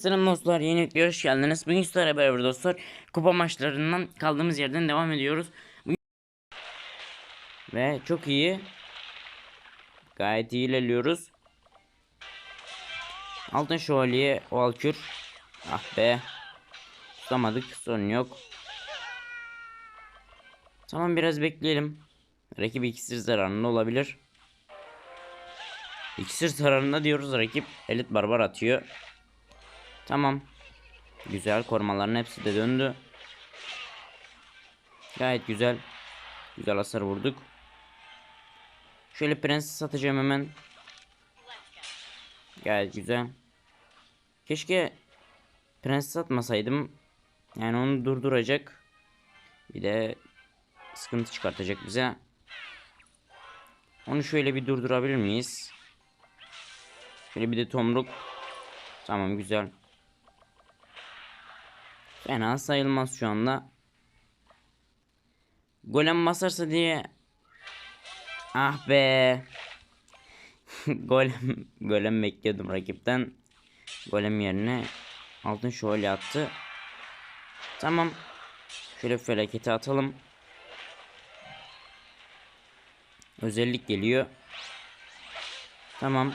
Selam dostlar yeni videoya hoş geldiniz. Bugün sizlerle beraber dostlar kupa maçlarından kaldığımız yerden devam ediyoruz. Bugün... Ve çok iyi. Gayet iyi ilerliyoruz. Altın şövalye o alkür. Ah be. Tutamadık sorun yok. Tamam biraz bekleyelim. Rakip iksir zararında olabilir. İksir zararında diyoruz rakip elit barbar atıyor. Tamam. Güzel korumaların hepsi de döndü. Gayet güzel. Güzel hasar vurduk. Şöyle prenses satacağım hemen. Gayet güzel. Keşke prenses atmasaydım. Yani onu durduracak. Bir de sıkıntı çıkartacak bize. Onu şöyle bir durdurabilir miyiz? Şöyle bir de tomruk. Tamam güzel. Fena sayılmaz şu anda. Golem basarsa diye. Ah be. golem golem bekliyordum rakipten. Golem yerine altın şövalye attı. Tamam. Şöyle felaketi atalım. Özellik geliyor. Tamam.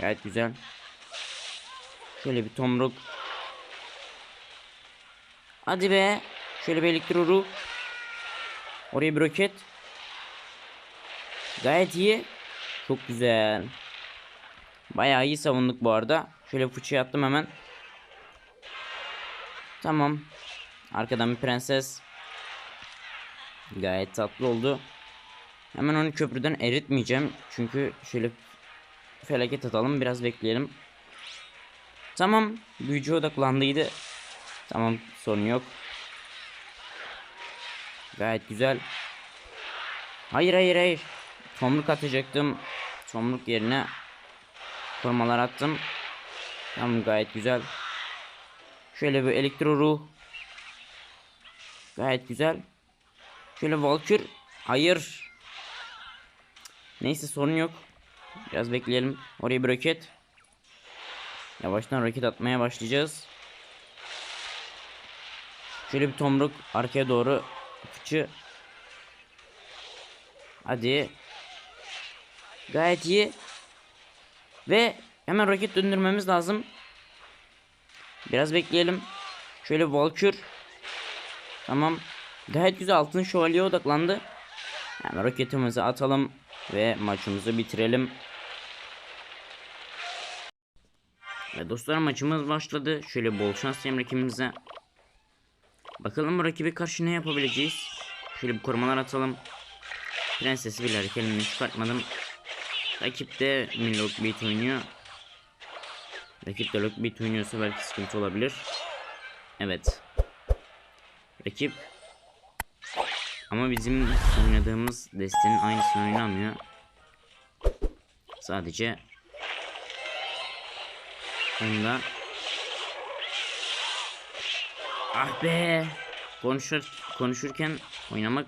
Gayet güzel. Şöyle bir tomruk. Hadi be. Şöyle bir elektro Oraya bir roket. Gayet iyi. Çok güzel. Bayağı iyi savunduk bu arada. Şöyle fıçıya attım hemen. Tamam. Arkadan bir prenses. Gayet tatlı oldu. Hemen onu köprüden eritmeyeceğim. Çünkü şöyle felaket atalım. Biraz bekleyelim. Tamam. Büyücü odaklandıydı. Tamam sorun yok. Gayet güzel. Hayır hayır hayır. Tomruk atacaktım. Tomruk yerine korumalar attım. Tamam gayet güzel. Şöyle bir elektro ruh. Gayet güzel. Şöyle Valkür. Hayır. Neyse sorun yok. Biraz bekleyelim. Oraya bir roket. Yavaştan roket atmaya başlayacağız. Şöyle bir tomruk arkaya doğru fıçı. Hadi. Gayet iyi. Ve hemen roket döndürmemiz lazım. Biraz bekleyelim. Şöyle Valkür. Tamam. Gayet güzel altın şövalye odaklandı. Hemen roketimizi atalım ve maçımızı bitirelim. Ve dostlar maçımız başladı. Şöyle bol şans diyelim. Bakalım bu rakibi karşı ne yapabileceğiz. Şöyle bir korumalar atalım. Prensesi bile kendimi çıkartmadım. Rakip de Milok Beat oynuyor. Rakip de Lock Beat oynuyorsa belki sıkıntı olabilir. Evet. Rakip ama bizim oynadığımız destenin aynısını oynamıyor. Sadece onda Ah be. Konuşur konuşurken oynamak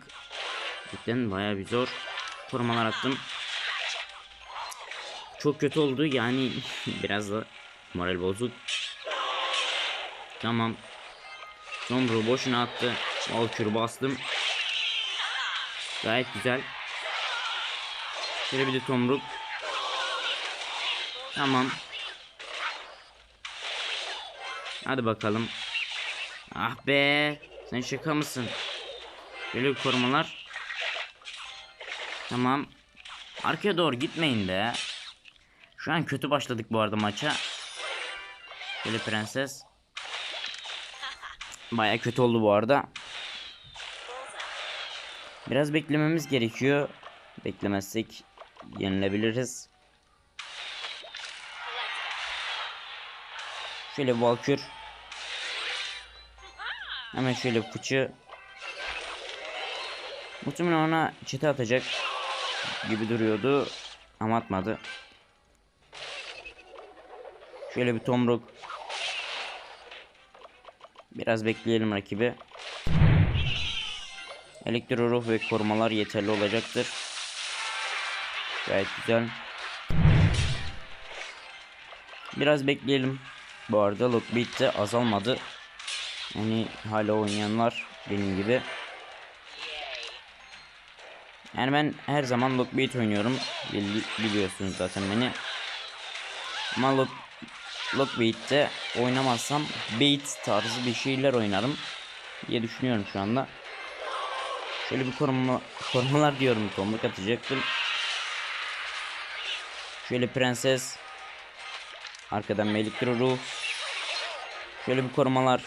cidden bayağı bir zor. Korumalar attım. Çok kötü oldu yani biraz da moral bozuk. Tamam. Sombru boşuna attı. Valkür bastım. Gayet güzel. Şöyle bir de tomruk. Tamam. Hadi bakalım. Ah be. Sen şaka mısın? Böyle bir korumalar. Tamam. Arkaya doğru gitmeyin be. Şu an kötü başladık bu arada maça. Böyle prenses. Baya kötü oldu bu arada. Biraz beklememiz gerekiyor. Beklemezsek yenilebiliriz. Şöyle Valkür. Hemen şöyle fıçı. Muhtemelen ona çete atacak gibi duruyordu. Ama atmadı. Şöyle bir tomruk. Biraz bekleyelim rakibi. Elektro ruh ve korumalar yeterli olacaktır. Gayet güzel. Biraz bekleyelim. Bu arada Lockbeat de azalmadı. Yani hala oynayanlar benim gibi. Yani ben her zaman Lockbeat oynuyorum. Bili- biliyorsunuz zaten beni. Ama Lock Lockbeat'te oynamazsam Bait tarzı bir şeyler oynarım diye düşünüyorum şu anda. Şöyle bir koruma korumalar diyorum tomruk atacaktım. Şöyle prenses arkadan Melikro ruh. Şöyle bir korumalar.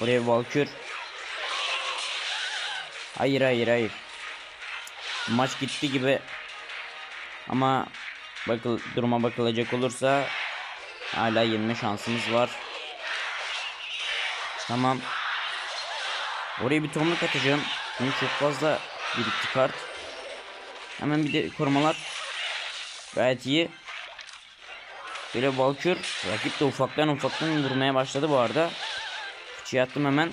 Oraya Valkür. Hayır hayır hayır. Maç gitti gibi. Ama bakıl duruma bakılacak olursa hala yenme şansımız var. Tamam. Oraya bir tomruk atacağım. Çünkü çok fazla birikti kart. Hemen bir de korumalar. Gayet iyi. Böyle Valkür. Rakip de ufaktan ufaktan vurmaya başladı bu arada. Fıçıyı attım hemen.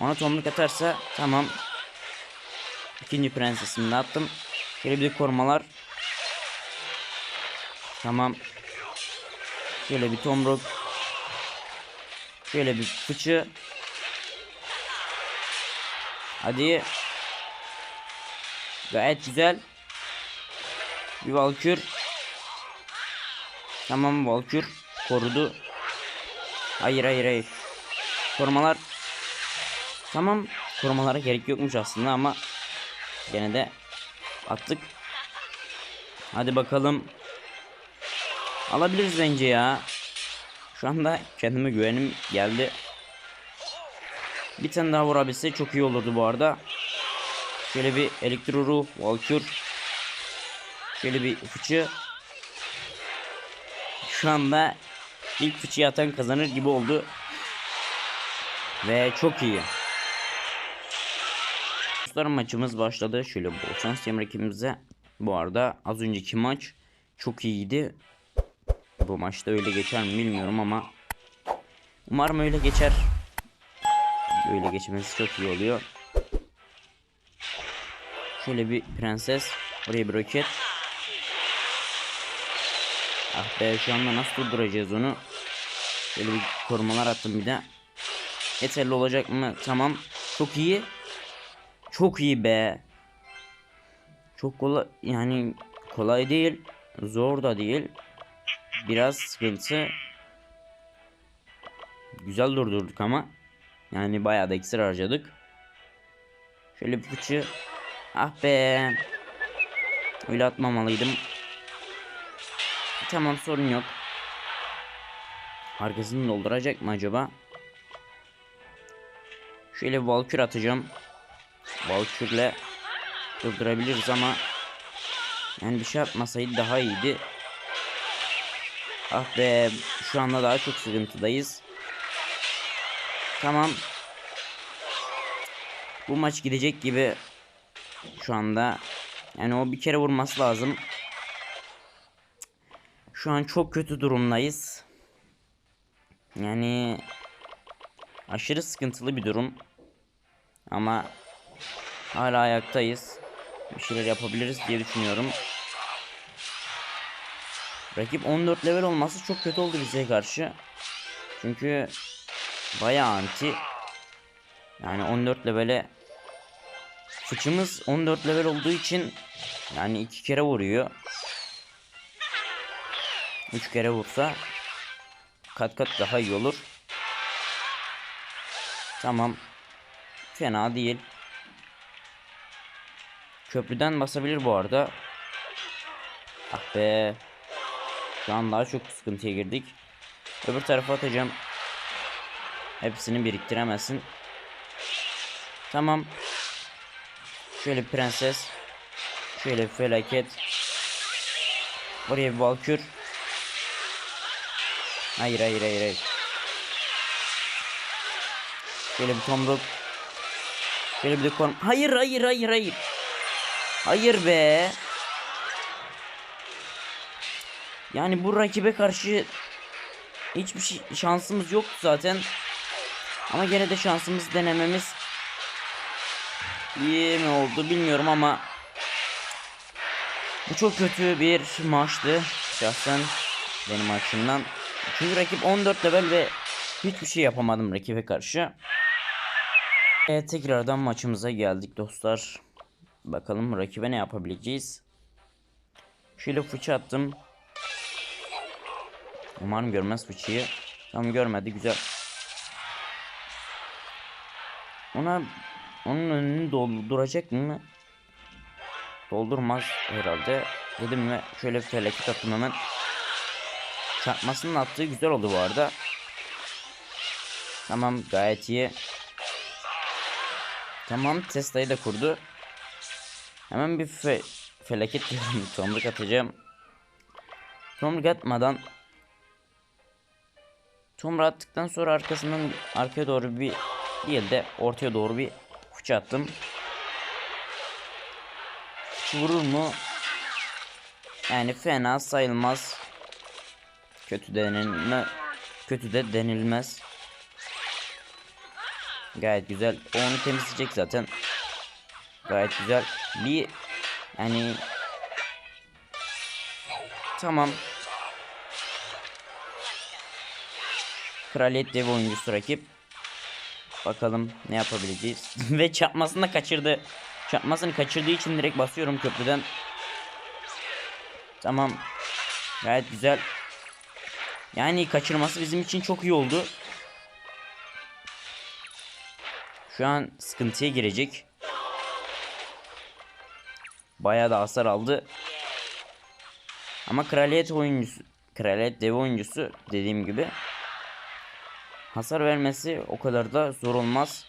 Ona tomruk atarsa tamam. İkinci prensesimi de attım. Şöyle bir de korumalar. Tamam. Şöyle bir tomruk. Şöyle bir fıçı. Hadi. Gayet güzel. Bir Valkür. Tamam Valkür korudu. Hayır hayır hayır. Korumalar. Tamam. Korumalara gerek yokmuş aslında ama gene de attık. Hadi bakalım. Alabiliriz bence ya. Şu anda kendime güvenim geldi. Bir tane daha vurabilse çok iyi olurdu bu arada. Şöyle bir elektro ruh, valkür. Şöyle bir fıçı. Şu anda ilk fıçıyı atan kazanır gibi oldu. Ve çok iyi. Dostlar maçımız başladı. Şöyle bol şans rakibimize. Bu arada az önceki maç çok iyiydi. Bu maçta öyle geçer mi bilmiyorum ama umarım öyle geçer. Öyle geçmesi çok iyi oluyor. Şöyle bir prenses. Oraya bir roket. Ah be şu anda nasıl durduracağız onu? Şöyle bir korumalar attım bir de. Yeterli olacak mı? Tamam. Çok iyi. Çok iyi be. Çok kolay yani kolay değil. Zor da değil. Biraz sıkıntı. Güzel durdurduk ama. Yani bayağı da iksir harcadık. Şöyle bir fıçı. Ah be. Öyle atmamalıydım. Tamam sorun yok. Arkasını dolduracak mı acaba? Şöyle Valkür atacağım. Valkür'le durdurabiliriz ama yani bir şey atmasaydı daha iyiydi. Ah be şu anda daha çok sıkıntıdayız. Tamam. Bu maç gidecek gibi şu anda. Yani o bir kere vurması lazım. Şu an çok kötü durumdayız. Yani aşırı sıkıntılı bir durum. Ama hala ayaktayız. Bir şeyler yapabiliriz diye düşünüyorum. Rakip 14 level olması çok kötü oldu bize karşı. Çünkü bayağı anti. Yani 14 levele Fıçımız 14 level olduğu için yani iki kere vuruyor. Üç kere vursa kat kat daha iyi olur. Tamam. Fena değil. Köprüden basabilir bu arada. Ah be. Şu an daha çok sıkıntıya girdik. Öbür tarafa atacağım. Hepsini biriktiremezsin. Tamam. Şöyle prenses. Şöyle felaket. Oraya bir valkür. Hayır hayır hayır hayır. Şöyle bir tomruk. Şöyle bir de korn. Hayır hayır hayır hayır. Hayır be. Yani bu rakibe karşı hiçbir şey, şansımız yoktu zaten. Ama gene de şansımız denememiz iyi mi oldu bilmiyorum ama bu çok kötü bir maçtı şahsen. benim açımdan. Çünkü rakip 14 level ve hiçbir şey yapamadım rakibe karşı. Evet tekrardan maçımıza geldik dostlar. Bakalım rakibe ne yapabileceğiz. Şöyle fıçı attım. Umarım görmez fıçıyı. Tam görmedi güzel. Ona onun önünü dolduracak mı? Doldurmaz herhalde. Dedim ve şöyle bir felaket attım hemen. Çarpmasının attığı güzel oldu bu arada. Tamam gayet iyi. Tamam Tesla'yı da kurdu. Hemen bir fe felaket. Tomruk atacağım. Tomruk atmadan Tomruk attıktan sonra arkasından arkaya doğru bir değil de ortaya doğru bir fıçı attım. Fıçı vurur mu? Yani fena sayılmaz. Kötü denilme kötü de denilmez. Gayet güzel. Onu temizleyecek zaten. Gayet güzel. Bir yani tamam. Kraliyet dev oyuncusu rakip. Bakalım ne yapabileceğiz. Ve çarpmasını da kaçırdı. Çarpmasını kaçırdığı için direkt basıyorum köprüden. Tamam. Gayet güzel. Yani kaçırması bizim için çok iyi oldu. Şu an sıkıntıya girecek. Bayağı da hasar aldı. Ama kraliyet oyuncusu, kraliyet dev oyuncusu dediğim gibi hasar vermesi o kadar da zor olmaz.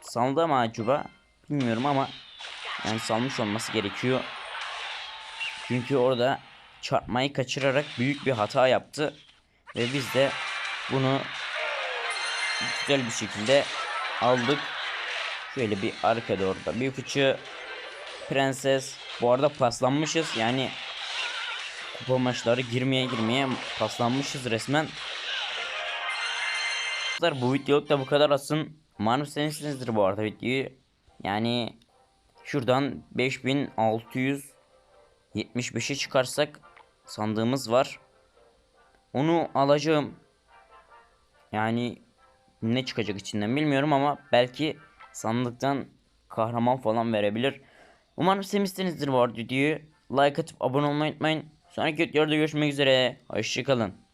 Saldı mı acaba? Bilmiyorum ama yani salmış olması gerekiyor. Çünkü orada çarpmayı kaçırarak büyük bir hata yaptı. Ve biz de bunu güzel bir şekilde aldık. Şöyle bir arka doğru da bir fıçı prenses. Bu arada paslanmışız yani kupa maçları girmeye girmeye paslanmışız resmen. Bu videoluk da bu kadar asın. Umarım sevmişsinizdir bu arada videoyu. Yani şuradan 5675'e çıkarsak sandığımız var. Onu alacağım. Yani ne çıkacak içinden bilmiyorum ama belki sandıktan kahraman falan verebilir. Umarım sevmişsinizdir bu videoyu. Like atıp abone olmayı unutmayın. Sonraki videoda görüşmek üzere. Hoşçakalın.